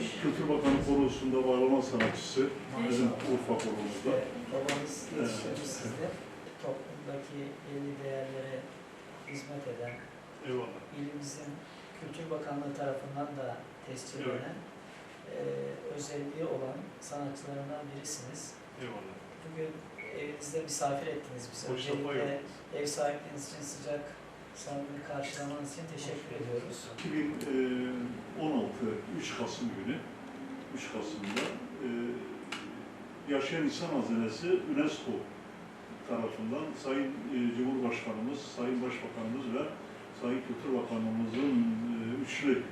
Kültür Bakanı Korosu'nda bağlama sanatçısı bizim Urfa Koro'muzda. Evet, babanız yetiştirmiş sizde. Toplumdaki belli değerlere hizmet eden, Eyvallah. ilimizin Kültür Bakanlığı tarafından da tescil Evet. edilen e, özelliği olan sanatçılarından birisiniz. Eyvallah. Bugün evinizde misafir ettiniz bizi. Hoş Öncelikle ev sahipliğiniz için sıcak samimi karşılamanız için teşekkür ediyoruz. 2016 3 Kasım günü 3 Kasım'da e, Yaşayan İnsan Hazinesi UNESCO tarafından Sayın e, Cumhurbaşkanımız, Sayın Başbakanımız ve Sayın Kültür Bakanımızın e, üçlü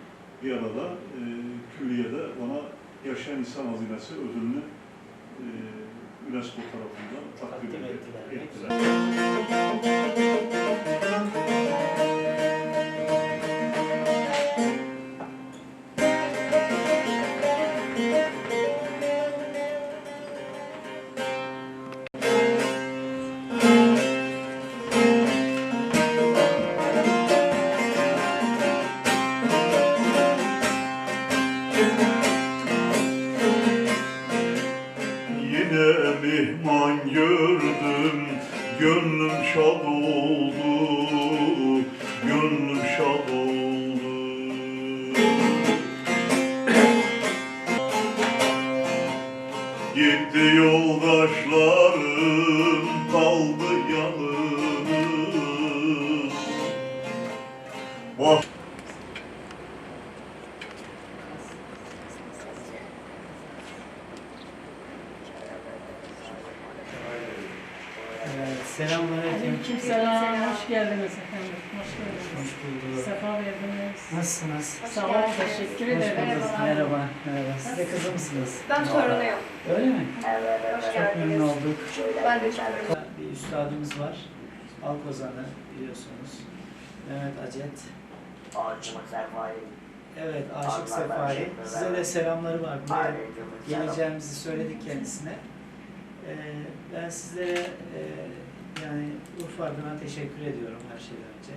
bir arada e, külliyede bana Yaşayan İnsan Hazinesi ödülünü e, UNESCO tarafından takdim Takdim ettiler. ettiler. Gördüm, gönlüm şad oldu, gönlüm şad oldu. Gitti yoldaşlarım, kaldı yalnız. Bak Evet, selamünaleyküm. Aleykümselam, hoş geldiniz efendim. Hoş geldiniz. Hoş bulduk. Sefa verdiniz. Nasılsınız? Sağ olun, teşekkür Hoş ederim. bulduk. Merhaba. Merhaba. Siz de kızı mısınız? Ben torunuyum. Öyle mi? Evet, hoş Çok geldiniz. memnun olduk. Ben de çok memnunum. Bir üstadımız var. Halk ozanı biliyorsunuz. Mehmet Acet. Ağaçlık Sefai. Evet, Aşık Sefai. Size de selamları var. Buraya geleceğimizi söyledik kendisine. Ee, ben sizlere e, yani Urfa adına teşekkür ediyorum her şeyden önce.